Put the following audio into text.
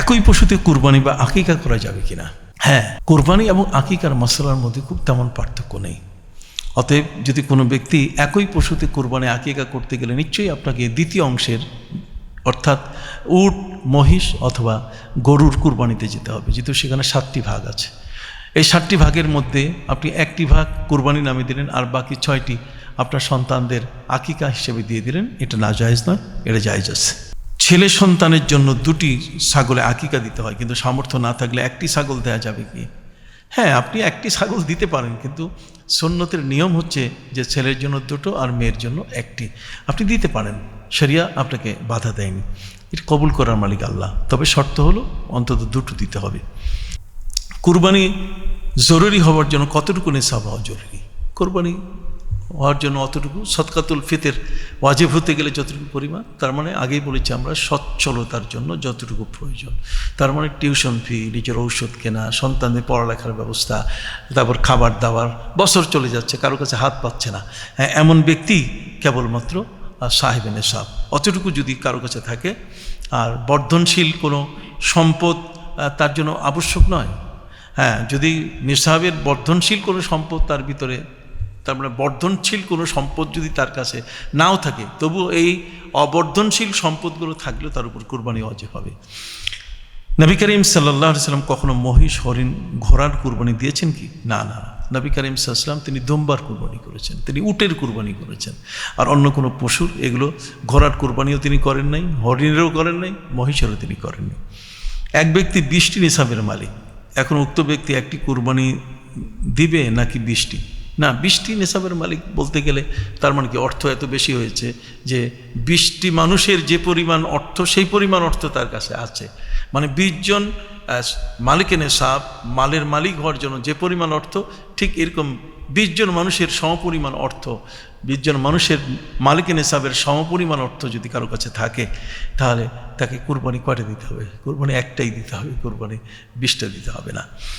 একই পশুতে কুরবানি বা আকিকা করা যাবে কিনা? হ্যাঁ কোরবানি এবং আকিকার মশলার মধ্যে খুব তেমন পার্থক্য নেই। অতএব যদি কোনো ব্যক্তি একই পশুতে কোরবানি, আকিকা করতে গেলে নিশ্চয়ই আপনাকে দ্বিতীয় অংশের, অর্থাৎ উট, মহিষ অথবা গরুর কুরবানিতে যেতে হবে, যেহেতু সেখানে সাতটি ভাগ আছে। এই সাতটি ভাগের মধ্যে আপনি একটি ভাগ কোরবানি নামে দিলেন আর বাকি ছয়টি আপনার সন্তানদের আকিকা হিসেবে দিয়ে দিলেন। এটা না জায়েজ নয়, এটা জায়েজ আছে। ছেলে সন্তানের জন্য দুটি ছাগলে আকিকা দিতে হয়, কিন্তু সামর্থ্য না থাকলে একটি ছাগল দেওয়া যাবে কি? হ্যাঁ আপনি একটি ছাগল দিতে পারেন, কিন্তু সন্ন্যতের নিয়ম হচ্ছে যে ছেলের জন্য দুটো আর মেয়ের জন্য একটি। আপনি দিতে পারেন, শরিয়া আপনাকে বাধা দেয়নি। এটা কবুল করার মালিক আল্লাহ। তবে শর্ত হলো অন্তত দুটো দিতে হবে। কুরবানি জরুরি হওয়ার জন্য কতটুকু নেশাব হওয়া জরুরি? কোরবানি হওয়ার জন্য অতটুকু সৎকাতুল ফিতের ওয়াজিব হতে গেলে যতটুকু পরিমাণ, তার মানে আগেই বলেছি আমরা, সচ্ছলতার জন্য যতটুকু প্রয়োজন। তার মানে টিউশন ফি, নিজের ঔষধ কেনা, সন্তানদের পড়ালেখার ব্যবস্থা, তারপর খাবার দাবার, বছর চলে যাচ্ছে, কারও কাছে হাত পাচ্ছে না। হ্যাঁ এমন ব্যক্তি কেবলমাত্র সাহেবে নেশাব। অতটুকু যদি কারও কাছে থাকে, আর বর্ধনশীল কোনো সম্পদ তার জন্য আবশ্যক নয়। হ্যাঁ যদি নিসাবের বর্ধনশীল কোনো সম্পদ তার ভিতরে তার মানে বর্ধনশীল কোনো সম্পদ যদি তার কাছে নাও থাকে, তবু এই অবর্ধনশীল সম্পদগুলো থাকলেও তার উপর কোরবানি অজে হবে। নবী করিম সাল্লাহ সাল্লাম কখনো মহিষ, হরিণ ঘোড়ার কুরবানি দিয়েছেন কি? না না। নবী করিম সাল্লাম তিনি দোম্বার কুরবানি করেছেন, তিনি উটের কুরবানি করেছেন। আর অন্য কোনো পশুর এগুলো ঘোড়ার কুরবানিও তিনি করেন নাই, হরিণেরও করেন নাই, মহিষেরও তিনি করেননি এক ব্যক্তি বৃষ্টি নিসাবের মালিক, এখন উক্ত ব্যক্তি একটি কুরবানি দিবে নাকি বৃষ্টি? না, বৃষ্টি নেশাবের মালিক বলতে গেলে তার মানে কি অর্থ এত বেশি হয়েছে যে বৃষ্টি মানুষের যে পরিমাণ অর্থ, সেই পরিমাণ অর্থ তার কাছে আছে। মানে বিশজন মালিকের নেশাব, মালের মালিক হওয়ার জন্য যে পরিমাণ অর্থ, ঠিক এরকম বিশজন মানুষের সমপরিমাণ অর্থ বিশজন মানুষের মালিকের নেশাবের সমপরিমাণ অর্থ যদি কারও কাছে থাকে, তাহলে তাকে কুরবানি কয়টা দিতে হবে? কুরবানি একটাই দিতে হবে, কুরবানি বিশটা দিতে হবে না।